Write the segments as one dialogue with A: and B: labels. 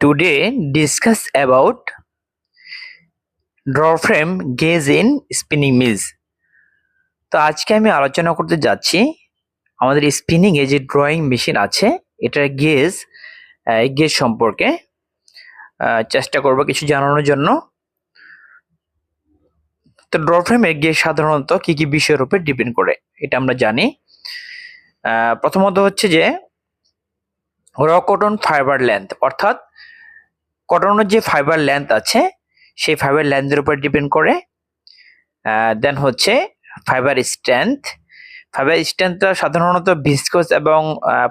A: Today discuss about draw frame gauge in spinning mills. তো আজকে আমি আলোচনা করতে যাচ্ছি, আমাদের স্পিনিং এ যে ড্রয়িং মেশিন আছে, এটার গেজ গেজ সম্পর্কে। চেষ্টা করব কিছু জানানোর জন্য। তো ড্র ফ্রেমের গেজ সাধারণত কি কি বিষয়ের উপর ডিপেন্ড করে, এটা আমরা জানি। প্রথমত হচ্ছে যে র কটন ফাইবার লেন্থ অর্থাৎ কটনের যে ফাইবার লেন্থ আছে, সেই ফাইবার লেন্থের উপর ডিপেন্ড করে। দেন হচ্ছে ফাইবার স্ট্রেংথ ফাইবার স্ট্রেংথটা সাধারণত ভিসকোস এবং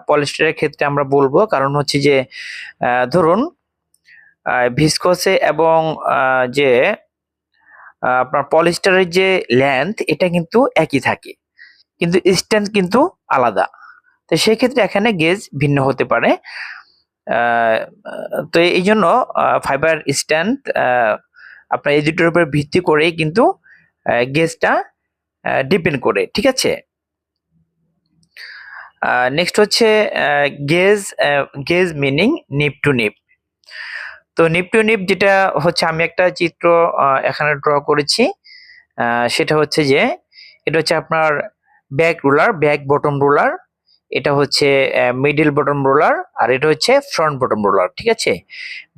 A: পলিস্টারের ক্ষেত্রে আমরা বলব। কারণ হচ্ছে যে ধরুন ভিসকোসে এবং যে আপনার পলিস্টারের যে লেন্থ এটা কিন্তু একই থাকে। কিন্তু স্ট্রেংথ কিন্তু আলাদা। তো সেই ক্ষেত্রে এখানে গেজ ভিন্ন হতে পারে। তো এই জন্য ফাইবার স্ট্যান্ড আপনার এই দুটোর উপর ভিত্তি করেই কিন্তু গেজটা ডিপেন্ড করে, ঠিক আছে? নেক্সট হচ্ছে gauge gauge meaning nip to nip তো নিপ টু নিপ যেটা হচ্ছে, আমি একটা চিত্র এখানে ড্র করেছি। সেটা হচ্ছে যে, এটা হচ্ছে আপনার back roller back bottom roller এটা হচ্ছে মিডিল বটম রোলার আর এটা হচ্ছে ফ্রন্ট বটম রোলার ঠিক আছে?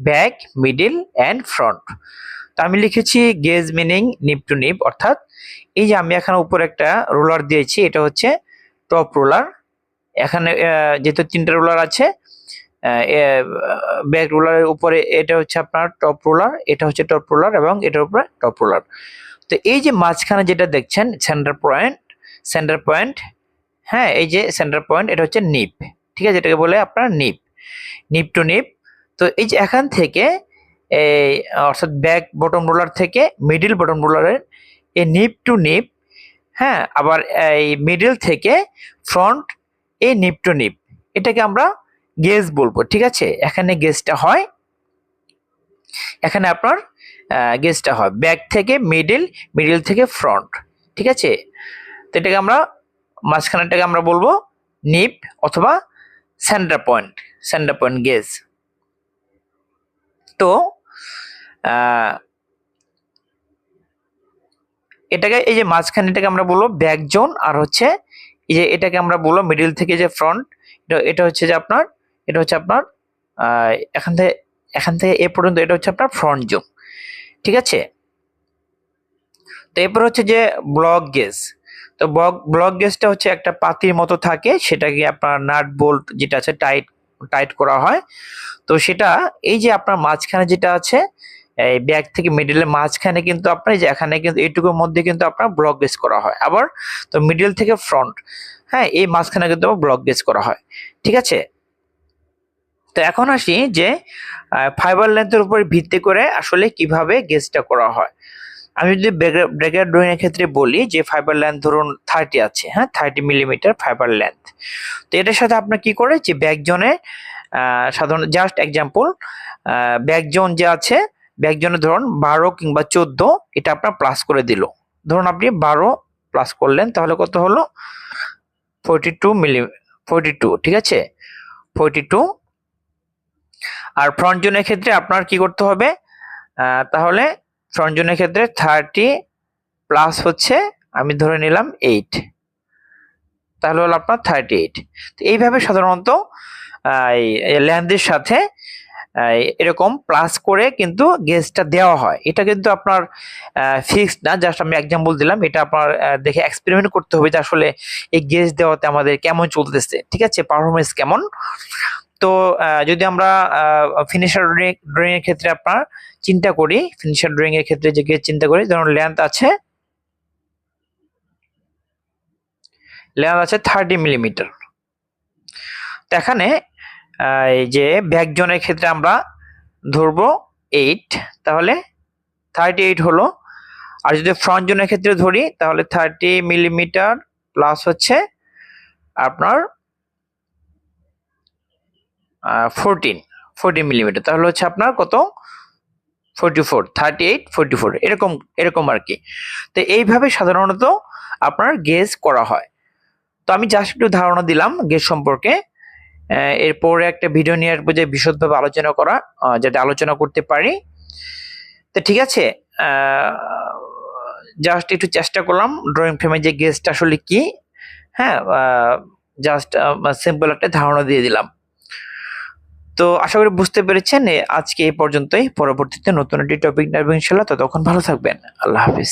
A: ব্যাক মিডিল অ্যান্ড ফ্রন্ট তো আমি লিখেছি gauge meaning nip to nip অর্থাৎ এই যে আমি এখানে উপর একটা রোলার দিয়েছি, এটা হচ্ছে টপ রোলার এখানে যেহেতু তিনটা রোলার আছে ব্যাক রোলারের উপরে এটা হচ্ছে আপনার টপ রোলার এটা হচ্ছে টপ রোলার এবং এটার উপরে টপ রোলার তো এই যে মাঝখানে যেটা দেখছেন সেন্টার পয়েন্ট সেন্টার পয়েন্ট হ্যাঁ এই যে সেন্টার পয়েন্ট এটা হচ্ছে নিপ ঠিক আছে? এটাকে বলে আপনার নিপ নিপ টু নিপ তো এই যে এখান থেকে এই, অর্থাৎ ব্যাক বটম রোলার থেকে মিডিল বটম রোলারের এই নিপ টু নিপ হ্যাঁ আবার এই মিডিল থেকে ফ্রন্ট এই নিপ টু নিপ এটাকে আমরা গেজ বলব, ঠিক আছে? এখানে গেজটা হয়, এখানে আপনার গেজটা হয়। ব্যাক থেকে মিডিল মিডিল থেকে ফ্রন্ট ঠিক আছে? তো এটাকে আমরা মাঝখানেরটাকে আমরা বলব নিপ অথবা centre point centre point gauge তো এটাকে এই যে মাঝখানে এটাকে আমরা বলব ব্যাক জোন আর হচ্ছে এই যে এটাকে আমরা বলব মিডিল থেকে যে ফ্রন্ট এটা এটা হচ্ছে যে আপনার, এটা হচ্ছে আপনার এখান থেকে এখান থেকে এ পর্যন্ত এটা হচ্ছে আপনার ফ্রন্ট জোন ঠিক আছে? তো এরপর হচ্ছে যে ব্লক গেজ তো ব্লক গেজটা হচ্ছে একটা পাতির মতো থাকে, সেটাকে আপনার নাট বোল্ট যেটা আছে টাইট টাইট করা হয়। তো সেটা, এই যে আপনার মাঝখানে যেটা আছে, এই ব্যাক থেকে মিডিলের মাঝখানে কিন্তু আপনার যে এখানে কিন্তু, এইটুকুর মধ্যে কিন্তু আপনার ব্লক গেজ করা হয়। আবার, তো মিডিল থেকে ফ্রন্ট হ্যাঁ এই মাঝখানে কিন্তু ব্লক গেজ করা হয়। ঠিক আছে? তো এখন আসি যে ফাইবার লেন্থের উপর ভিত্তি করে আসলে কীভাবে গেজটা করা হয়। আমি যদি ব্রেকার ড্রয়িং এর ক্ষেত্রে বলি যে ফাইবার লেন্থ ধরুন থার্টি আছে হ্যাঁ? থার্টি মিলিমিটার ফাইবার লেন্থ তো এটার সাথে আপনার কি করে? যে ব্যাকজনে সাধারণ জাস্ট এক্সাম্পল ব্যাকজন যে আছে ব্যাকজনে ধরুন বারো কিংবা চোদ্দ, এটা আপনার প্লাস করে দিল। ধরুন আপনি বারো প্লাস করলেন, তাহলে কত হলো? Forty two milli forty two ঠিক আছে? ফোরটি টু আর ফ্রন্ট জোনের ক্ষেত্রে আপনার কি করতে হবে? তাহলে ফ্রন্ট জোনের ক্ষেত্রে থার্টি প্লাস হচ্ছে, আমি ধরে নিলাম এইট তাহলে হলো আপনার থার্টি এইট তো এইভাবে সাধারণত ল্যান্ডের সাথে এরকম প্লাস করে কিন্তু গেজটা দেওয়া হয়। এটা কিন্তু আপনার ফিক্সড না জাস্ট আমি এক্সাম্পল দিলাম, এটা আপনার দেখে এক্সপেরিমেন্ট করতে হবে যে আসলে এই গেজ দেওয়াতে আমাদের কেমন চলতেছে। ঠিক আছে? পারফরমেন্স কেমন? তো যদি আমরা ফিনিশার ড্রয়িং এর ক্ষেত্রে আপনার চিন্তা করি ফিনিশার ড্রয়িং এর ক্ষেত্রে যে চিন্তা করি, ধরুন লেন্থ আছে লেন্থ আছে থার্টি মিলিমিটার তো এখানে এই যে ব্যাকজনের ক্ষেত্রে আমরা ধরবো এইট তাহলে থার্টি এইট হলো। আর যদি ফ্রন্ট জোনের ক্ষেত্রে ধরি, তাহলে থার্টি মিলিমিটার প্লাস হচ্ছে আপনার ফোরটিন ফোরটিন মিলিমিটার তাহলে হচ্ছে আপনার কত? Forty four thirty eight forty four এরকম এরকম আর কি। তো এইভাবে সাধারণত আপনার গেজ করা হয়। তো আমি জাস্ট একটু ধারণা দিলাম গেজ সম্পর্কে। এরপরে একটা ভিডিও নিয়ে আসব যে বিশদভাবে আলোচনা করা যাতে আলোচনা করতে পারি। তো ঠিক আছে জাস্ট একটু চেষ্টা করলাম ড্রয়িং ফ্রেমে যে গেস্ট আসলে কি। হ্যাঁ জাস্ট সিম্পল একটা ধারণা দিয়ে দিলাম। তো আশা করি বুঝতে পেরেছেন। আজকে এই পর্যন্তই। পরবর্তীতে নতুন একটি টপিক নেবেন ইনশাল্লাহ তখন ভালো থাকবেন। আল্লাহ হাফিজ।